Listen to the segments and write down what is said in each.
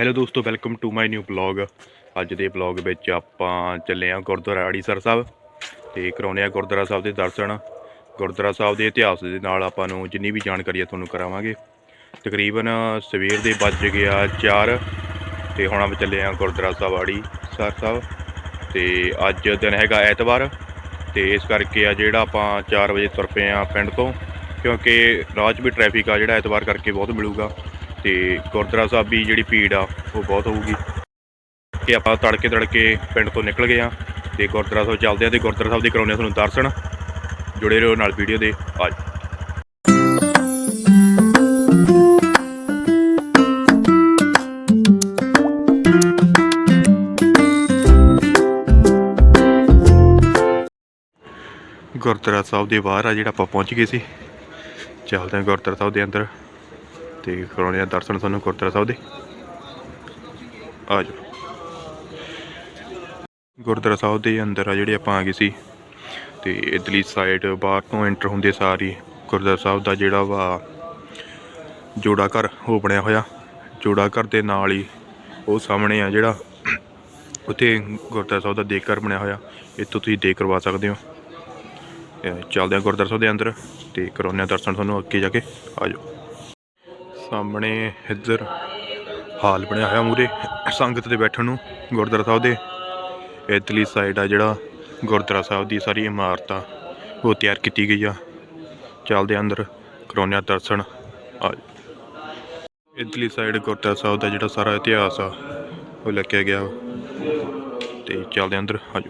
Hello ਦੋਸਤੋ welcome to my new blog ਅੱਜ ਦੇ ਬਲੌਗ ਵਿੱਚ ਆਪਾਂ ਚੱਲੇ ਹਾਂ ਗੁਰਦੁਆਰਾ ਅੜੀਸਰ ਸਾਹਿਬ ਤੇ ਕਰਾਉਣੇ ਆ ਗੁਰਦੁਆਰਾ ਸਾਹਿਬ ਦੇ ਦਰਸ਼ਨ। ਗੁਰਦੁਆਰਾ ਸਾਹਿਬ ਦੇ ਇਤਿਹਾਸ ਦੇ ਨਾਲ ਆਪਾਂ ਨੂੰ ਜਿੰਨੀ ਵੀ ਜਾਣਕਾਰੀ ਆ ਤੁਹਾਨੂੰ ਕਰਾਵਾਂਗੇ। ਤਕਰੀਬਨ ਸਵੇਰ ਦੇ ਵੱਜ ਗਿਆ 4 ਤੇ ਹੁਣ ਆਪਾਂ ਚੱਲੇ ਹਾਂ ਗੁਰਦੁਆਰਾ ਸਾਹਿਬ ਅੜੀਸਰ ਸਾਹਿਬ ਤੇ ਅੱਜ ਦਿਨ ਹੈਗਾ ਐਤਵਾਰ ਤੇ ਇਸ ਕਰਕੇ ਆ ਜਿਹੜਾ ਆਪਾਂ 4 ਵਜੇ ਤੁਰ ਪਏ ਆ ਪਿੰਡ ਤੋਂ, ਕਿਉਂਕਿ ਰਾਹ 'ਚ ਵੀ ਟ੍ਰੈਫਿਕ ਆ ਜਿਹੜਾ ਐਤਵਾਰ ਕਰਕੇ ਬਹੁਤ ਮਿਲੂਗਾ। ਤੇ ਗੁਰਦੁਆਰਾ ਸਾਹਿਬ ਵੀ ਜਿਹੜੀ ਭੀੜ ਆ, ਉਹ ਬਹੁਤ ਹੋਊਗੀ। ਕਿ ਆਪਾਂ ਤੜਕੇ ਤੜਕੇ ਪਿੰਡ ਤੋਂ ਨਿਕਲ ਗਏ ਆ ਤੇ ਗੁਰਦੁਆਰਾ ਸਾਹਿਬ ਚੱਲਦੇ ਆ ਤੇ ਗੁਰਦੁਆਰਾ ਸਾਹਿਬ ਦੇ ਕਰਾਉਂਦੇ ਆ ਤੁਹਾਨੂੰ ਦਰਸ਼ਨ। ਜੁੜੇ ਰਹੋ ਨਾਲ ਵੀਡੀਓ ਦੇ ਅੱਜ। ਗੁਰਦੁਆਰਾ ਸਾਹਿਬ ਦੇ ਬਾਹਰ ਆ ਜਿਹੜਾ ਆਪਾਂ ਪਹੁੰਚ ਗਏ ਸੀ। ਚੱਲਦੇ ਆ ਗੁਰਦੁਆਰਾ ਸਾਹਿਬ ਦੇ ਅੰਦਰ। ਤੇ ਕਰਾਉਣੇ ਆ ਦਰਸ਼ਨ ਤੁਹਾਨੂੰ ਗੁਰਦੁਆਰਾ ਸਾਹਿਬ ਦੇ। ਆ ਜਾਓ। ਗੁਰਦੁਆਰਾ ਸਾਹਿਬ ਦੇ ਅੰਦਰ ਆ ਜਿਹੜੇ ਆਪਾਂ ਆ ਗਏ ਸੀ। ਤੇ ਇਧਰਲੀ ਸਾਈਡ ਬਾਹਰ ਤੋਂ ਐਂਟਰ ਹੁੰਦੇ ਸਾਰੀ ਗੁਰਦੁਆਰਾ ਸਾਹਿਬ ਦਾ ਜਿਹੜਾ ਵਾ ਜੋੜਾ ਘਰ ਉਹ ਬਣਿਆ ਹੋਇਆ। ਜੋੜਾ ਘਰ ਦੇ ਨਾਲ ਹੀ ਉਹ ਸਾਹਮਣੇ ਆ ਜਿਹੜਾ ਉੱਥੇ ਗੁਰਦੁਆਰਾ ਸਾਹਿਬ ਦਾ ਦੇਖ ਘਰ ਬਣਿਆ ਹੋਇਆ। ਇੱਥੋਂ ਤੁਸੀਂ ਦੇਖ ਕਰਵਾ ਸਕਦੇ ਹੋ। ਇਹ ਚੱਲਦੇ ਆ ਗੁਰਦੁਆਰਾ ਸਾਹਿਬ ਦੇ ਅੰਦਰ ਤੇ ਕਰਾਉਂਦੇ ਆ ਦਰਸ਼ਨ ਤੁਹਾਨੂੰ ਅੱਗੇ ਜਾ ਕੇ। ਆ ਜਾਓ। ਸਾਹਮਣੇ ਇੱਧਰ ਹਾਲ ਬਣਿਆ ਹੋਇਆ ਮੂਰੇ ਸੰਗਤ ਦੇ ਬੈਠਣ ਨੂੰ, ਗੁਰਦੁਆਰਾ ਸਾਹਿਬ ਦੇ। ਇਧਰਲੀ ਸਾਈਡ ਆ ਜਿਹੜਾ ਗੁਰਦੁਆਰਾ ਸਾਹਿਬ ਦੀ ਸਾਰੀ ਇਮਾਰਤ ਆ ਉਹ ਤਿਆਰ ਕੀਤੀ ਗਈ ਆ। ਚੱਲਦੇ ਅੰਦਰ ਕਰੋਨਾ ਦਰਸ਼ਨ। ਆ ਜਾਓ। ਇਧਰਲੀ ਸਾਈਡ ਗੁਰਦੁਆਰਾ ਸਾਹਿਬ ਦਾ ਜਿਹੜਾ ਸਾਰਾ ਇਤਿਹਾਸ ਆ, ਉਹ ਲਿਖਿਆ ਗਿਆ। ਵਾ। ਤੇ ਚੱਲਦੇ ਆ ਅੰਦਰ, ਆ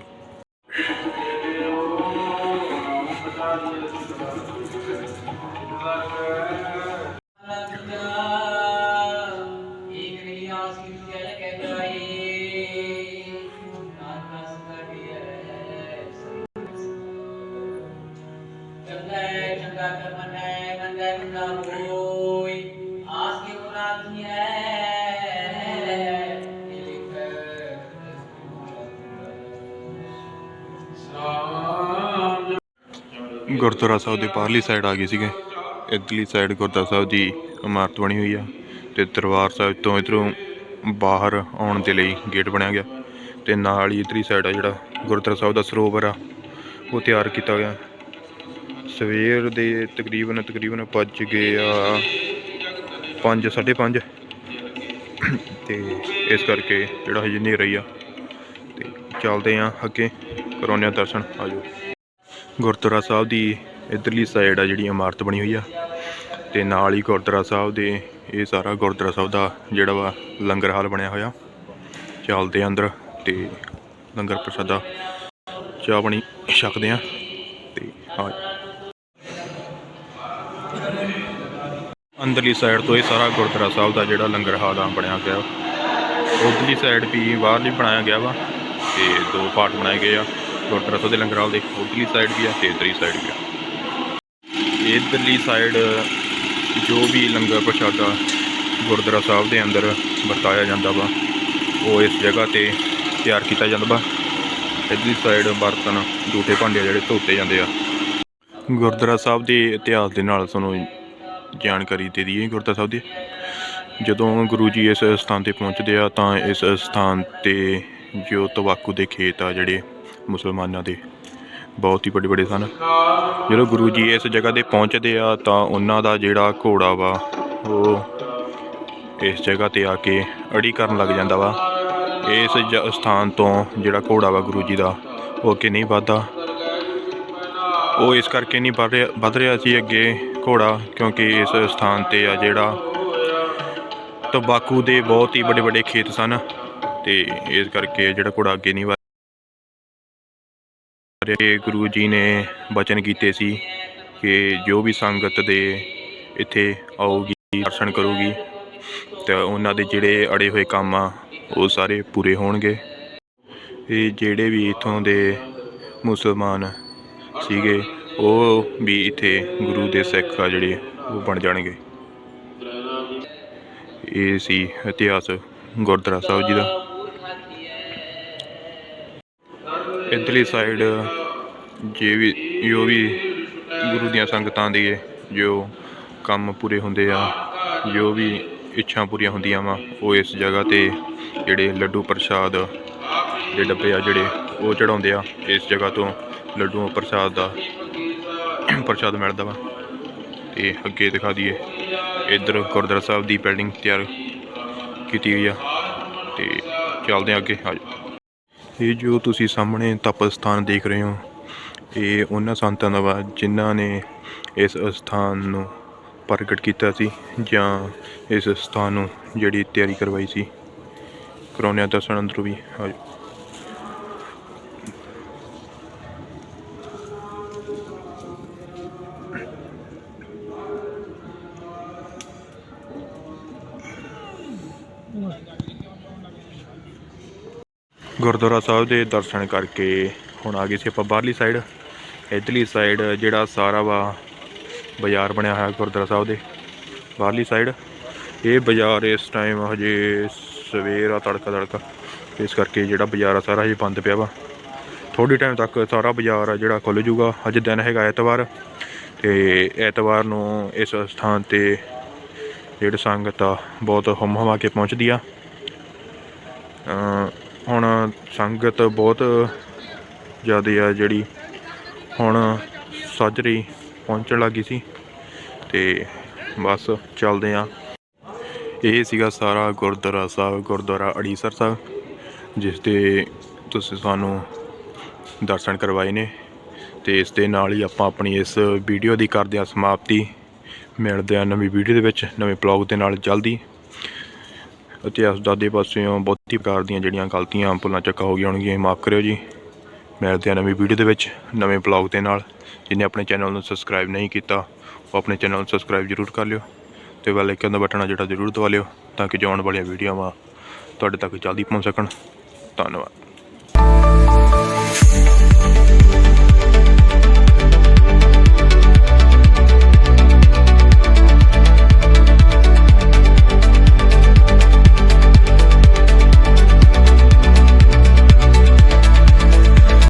ਗੁਰਦੁਆਰਾ ਸਾਹਿਬ ਦੇ ਬਾਹਰਲੀ ਸਾਈਡ ਆ ਗਏ ਸੀਗੇ। ਇਧਰਲੀ ਸਾਈਡ ਗੁਰਦੁਆਰਾ ਸਾਹਿਬ ਦੀ ਇਮਾਰਤ ਬਣੀ ਹੋਈ ਆ ਤੇ ਦਰਬਾਰ ਸਾਹਿਬ ਤੋਂ ਇਧਰੋਂ ਬਾਹਰ ਆਉਣ ਦੇ ਲਈ ਗੇਟ ਬਣਿਆ ਗਿਆ ਤੇ ਨਾਲ ਹੀ ਇਧਰਲੀ ਸਾਈਡ ਆ ਜਿਹੜਾ ਗੁਰਦੁਆਰਾ ਸਾਹਿਬ ਦਾ ਸਰੋਵਰ ਆ, ਉਹ ਤਿਆਰ ਕੀਤਾ ਗਿਆ। ਸਵੇਰ ਦੇ ਤਕਰੀਬਨ ਤਕਰੀਬਨ ਵੱਜ ਗਏ ਆ 5 5:30 ਤੇ ਇਸ ਕਰਕੇ ਜਿਹੜਾ ਹਜੇ ਹਨੇਰਾ ਹੀ ਆ। ਤੇ ਚੱਲਦੇ ਆ ਅੱਗੇ, ਕਰਾਉਂਦੇ ਆ ਦਰਸ਼ਨ। ਆਜੋ ਗੁਰਦੁਆਰਾ ਸਾਹਿਬ ਦੀ ਇਧਰਲੀ ਸਾਈਡ ਆ ਜਿਹੜੀ ਇਮਾਰਤ ਬਣੀ ਹੋਈ ਆ। ਤੇ ਨਾਲ ਹੀ ਗੁਰਦੁਆਰਾ ਸਾਹਿਬ ਦੇ, ਇਹ ਸਾਰਾ ਗੁਰਦੁਆਰਾ ਸਾਹਿਬ ਦਾ ਜਿਹੜਾ ਵਾ ਲੰਗਰ ਹਾਲ ਬਣਿਆ ਹੋਇਆ। ਚੱਲਦੇ ਆ ਅੰਦਰ ਤੇ ਲੰਗਰ ਪ੍ਰਸ਼ਾਦਾ ਚਾਹ ਪਾਣੀ ਛਕਦੇ ਆ ਤੇ ਹਾਂ ਅੰਦਰਲੀ ਸਾਈਡ ਤੋਂ ਇਹ ਸਾਰਾ ਗੁਰਦੁਆਰਾ ਸਾਹਿਬ ਦਾ ਜਿਹੜਾ ਲੰਗਰ ਹਾਲ ਆ ਬਣਿਆ ਗਿਆ। ਉਧਰਲੀ ਸਾਈਡ ਵੀ ਬਾਹਰਲੀ ਬਣਾਇਆ ਗਿਆ ਵਾ ਤੇ ਦੋ ਪਾਰਟ ਬਣਾਏ ਗਏ ਆ। ਗੁਰਦੁਆਰਾ ਸਾਹਿਬ ਦੇ ਲੰਗਰ ਹਾਲ ਦੇ ਉਧਰਲੀ ਸਾਈਡ ਵੀ ਆ ਤੇ ਇਧਰਲੀ ਸਾਈਡ ਵੀ ਆ। ਇਧਰਲੀ ਸਾਈਡ ਜੋ ਵੀ ਲੰਗਰ ਪ੍ਰਸ਼ਾਦਾ ਗੁਰਦੁਆਰਾ ਸਾਹਿਬ ਦੇ ਅੰਦਰ ਵਰਤਾਇਆ ਜਾਂਦਾ ਵਾ, ਉਹ ਇਸ ਜਗ੍ਹਾ ਤੇ ਤਿਆਰ ਕੀਤਾ ਜਾਂਦਾ ਵਾ। ਇਧਰਲੀ ਸਾਈਡ ਬਰਤਨ, ਜੂਠੇ ਭਾਂਡੇ ਜਿਹੜੇ ਧੋਤੇ ਜਾਂਦੇ ਆ। ਗੁਰਦੁਆਰਾ ਸਾਹਿਬ ਦੇ ਇਤਿਹਾਸ ਦੇ ਨਾਲ ਤੁਹਾਨੂੰ ਜਾਣਕਾਰੀ ਦੇ ਦਈਏ ਗੁਰਦੁਆਰਾ ਸਾਹਿਬ ਦੀ। ਜਦੋਂ ਗੁਰੂ ਜੀ ਇਸ ਸਥਾਨ ਤੇ ਪਹੁੰਚਦੇ ਆ, ਤਾਂ ਇਸ ਸਥਾਨ ਤੇ ਜੋ ਤਵਾਕੂ ਦੇ ਖੇਤ ਆ ਜਿਹੜੇ ਮੁਸਲਮਾਨਾਂ ਦੇ ਬਹੁਤ ਹੀ ਵੱਡੇ ਵੱਡੇ ਸਨ। ਜਦੋਂ ਗੁਰੂ ਜੀ ਇਸ ਜਗ੍ਹਾ ਤੇ ਪਹੁੰਚਦੇ ਆ ਤਾਂ ਉਹਨਾਂ ਦਾ ਜਿਹੜਾ ਘੋੜਾ ਵਾ, ਉਹ ਇਸ ਜਗ੍ਹਾ ਤੇ ਆ ਕੇ ਅੜੀ ਕਰਨ ਲੱਗ ਜਾਂਦਾ ਵਾ। ਇਸ ਜ- ਸਥਾਨ ਤੋਂ ਜਿਹੜਾ ਘੋੜਾ ਵਾ ਗੁਰੂ ਜੀ ਦਾ, ਉਹ ਅੱਗੇ ਨਹੀਂ ਵੱਧਦਾ। ਉਹ ਇਸ ਕਰਕੇ ਨਹੀਂ ਵੱਧ ਰਿਹਾ ਵੱਧ ਰਿਹਾ ਸੀ ਅੱਗੇ ਘੋੜਾ, ਕਿਉਂਕਿ ਇਸ ਸਥਾਨ ਤੇ ਆ ਜਿਹੜਾ ਤੰਬਾਕੂ ਦੇ ਬਹੁਤ ਹੀ ਵੱਡੇ ਵੱਡੇ ਖੇਤ ਸਨ। ਤੇ ਇਸ ਕਰਕੇ ਜਿਹੜਾ ਘੋੜਾ ਅੱਗੇ ਨਹੀਂ ਵੱਧ ਗੁਰੂ ਜੀ ਨੇ ਬਚਨ ਕੀਤੇ ਸੀ ਕਿ ਜੋ ਵੀ ਸੰਗਤ ਦੇ ਇੱਥੇ ਆਊਗੀ, ਦਰਸ਼ਨ ਕਰੂਗੀ, ਤੇ ਉਹਨਾਂ ਦੇ ਜਿਹੜੇ ਅੜੇ ਹੋਏ ਕੰਮ ਆ, ਉਹ ਸਾਰੇ ਪੂਰੇ ਹੋਣਗੇ। ਇਹ ਜਿਹੜੇ ਵੀ ਇਥੋਂ ਦੇ ਮੁਸਲਮਾਨ ਸੀਗੇ, ਉਹ ਵੀ ਇੱਥੇ ਗੁਰੂ ਦੇ ਸਿੱਖ ਆ ਜਿਹੜੇ, ਉਹ ਬਣ ਜਾਣਗੇ। ਇਹ ਸੀ ਇਤਿਹਾਸ ਗੁਰਦੁਆਰਾ ਸਾਹਿਬ ਜੀ ਦਾ। ਇਧਰਲੀ ਸਾਈਡ ਜੇ ਵੀ, ਜੋ ਵੀ ਗੁਰੂ ਦੀਆਂ ਸੰਗਤਾਂ ਦੇ ਜੋ ਕੰਮ ਪੂਰੇ ਹੁੰਦੇ ਆ, ਜੋ ਵੀ ਇੱਛਾ ਪੂਰੀਆਂ ਹੁੰਦੀਆਂ ਵਾ, ਉਹ ਇਸ ਜਗ੍ਹਾ ਤੇ ਜਿਹੜੇ ਲੱਡੂ ਪ੍ਰਸ਼ਾਦ ਦੇ ਡੱਬੇ ਆ ਜਿਹੜੇ, ਉਹ ਚੜਾਉਂਦੇ ਆ। ਇਸ ਜਗ੍ਹਾ ਤੋਂ ਲੱਡੂ ਪ੍ਰਸ਼ਾਦ ਦਾ ਪ੍ਰਸ਼ਾਦ ਮਿਲਦਾ ਵਾ। ਤੇ ਅੱਗੇ ਦਿਖਾ ਦਈਏ, ਇੱਧਰ ਗੁਰਦੁਆਰਾ ਸਾਹਿਬ ਦੀ ਬਿਲਡਿੰਗ ਤਿਆਰ ਕੀਤੀ ਗਈ ਆ। ਤੇ ਚੱਲਦੇ ਆ ਅੱਗੇ, ਆ ਜਾਓ। ਇਹ ਜੋ ਤੁਸੀਂ ਸਾਹਮਣੇ ਤਪ ਸਥਾਨ ਦੇਖ ਰਹੇ ਹੋ, ਇਹ ਉਹਨਾਂ ਸੰਤਾਂ ਦਾ ਵਾ ਜਿਨ੍ਹਾਂ ਨੇ ਇਸ ਸਥਾਨ ਨੂੰ ਪ੍ਰਗਟ ਕੀਤਾ ਸੀ ਜਾਂ ਇਸ ਸਥਾਨ ਨੂੰ ਜਿਹੜੀ ਤਿਆਰੀ ਕਰਵਾਈ ਸੀ। ਕਰਾਉਣਿਆ ਦਰਸ਼ਨ ਅੰਦਰੋਂ ਵੀ ਆ ਜਾਓ ਗੁਰਦੁਆਰਾ ਸਾਹਿਬ ਦੇ ਦਰਸ਼ਨ ਕਰਕੇ ਹੁਣ ਆ ਗਏ ਸੀ ਆਪਾਂ ਬਾਹਰਲੀ ਸਾਈਡ ਇਧਰਲੀ ਸਾਈਡ ਜਿਹੜਾ ਸਾਰਾ ਵਾ ਬਾਜ਼ਾਰ ਬਣਿਆ ਹੋਇਆ ਗੁਰਦੁਆਰਾ ਸਾਹਿਬ ਦੇ, ਬਾਹਰਲੀ ਸਾਈਡ ਇਹ ਬਾਜ਼ਾਰ ਇਸ ਟਾਈਮ ਹਜੇ ਸਵੇਰ ਆ, ਤੜਕਾ ਤੜਕਾ। ਇਸ ਕਰਕੇ ਜਿਹੜਾ ਬਾਜ਼ਾਰ ਆ, ਸਾਰਾ ਹਜੇ ਬੰਦ ਪਿਆ ਵਾ। ਥੋੜੀ ਟਾਈਮ ਤੱਕ ਸਾਰਾ ਬਾਜ਼ਾਰ ਆ ਜਿਹੜਾ ਖੁੱਲ ਜੂਗਾ ਅੱਜ ਦਿਨ ਹੈਗਾ ਐਤਵਾਰ ਤੇ ਐਤਵਾਰ ਨੂੰ ਇਸ ਸਥਾਨ ਤੇ ਜਿਹੜੀ ਸੰਗਤ ਆ, ਬਹੁਤ ਹੁੰਮ ਹਮਾ ਕੇ ਪਹੁੰਚਦੀ ਆ। ਹੁਣ ਸੰਗਤ ਬਹੁਤ ਜ਼ਿਆਦਾ ਆ ਜਿਹੜੀ ਹੁਣ ਸਾਜਰੀ ਪਹੁੰਚਣ ਲੱਗੀ ਸੀ ਤੇ ਬਸ ਚੱਲਦੇ ਆ। ਇਹ ਸੀਗਾ ਸਾਰਾ ਗੁਰਦੁਆਰਾ ਸਾਹਿਬ, ਗੁਰਦੁਆਰਾ ਅੜੀਸਰ ਸਾਹਿਬ, ਜਿਸ ਦੇ ਤੁਸੀਂ ਸਾਨੂੰ ਦਰਸ਼ਨ ਕਰਵਾਏ ਨੇ ਤੇ ਇਸ ਦੇ ਨਾਲ ਹੀ ਆਪਾਂ ਆਪਣੀ ਇਸ ਵੀਡੀਓ ਦੀ ਕਰਦੇ ਹਾਂ ਸਮਾਪਤੀ। ਮਿਲਦੇ ਆ ਨਵੀਂ ਵੀਡੀਓ ਦੇ ਵਿੱਚ, ਨਵੇਂ ਬਲੌਗ ਦੇ ਨਾਲ ਜਲਦੀ। ਇਤਿਹਾਸ ਦਾਦੇ ਪਾਸਿਓਂ ਬਹੁਤੀ ਪ੍ਰਕਾਰ ਦੀਆਂ ਜਿਹੜੀਆਂ ਗਲਤੀਆਂ ਭੁੱਲਾਂ ਚੱਕਾ ਹੋ ਗਈਆਂ ਹੋਣਗੀਆਂ ਮਾਫ ਕਰਿਓ ਜੀ। ਮਿਲਦੇ ਆ ਨਵੀਂ ਵੀਡੀਓ ਦੇ ਵਿੱਚ, ਨਵੇਂ ਬਲੌਗ ਦੇ ਨਾਲ। ਜਿਹਨੇ ਆਪਣੇ ਚੈਨਲ ਨੂੰ ਸਬਸਕ੍ਰਾਈਬ ਨਹੀਂ ਕੀਤਾ, ਉਹ ਆਪਣੇ ਚੈਨਲ ਨੂੰ ਸਬਸਕ੍ਰਾਈਬ ਜ਼ਰੂਰ ਕਰ ਲਿਓ ਤੇ ਬੈਲ ਆਈਕਨ ਦਾ ਬਟਨ ਆ ਜਿਹੜਾ ਜ਼ਰੂਰ ਦਬਾ ਲਿਓ ਤਾਂ ਕਿ ਜੋ ਆਉਣ ਵਾਲੀਆਂ ਵੀਡੀਓਆਂ ਤੁਹਾਡੇ ਤੱਕ ਜਲਦੀ ਪਹੁੰਚ ਸਕਣ। ਧੰਨਵਾਦ।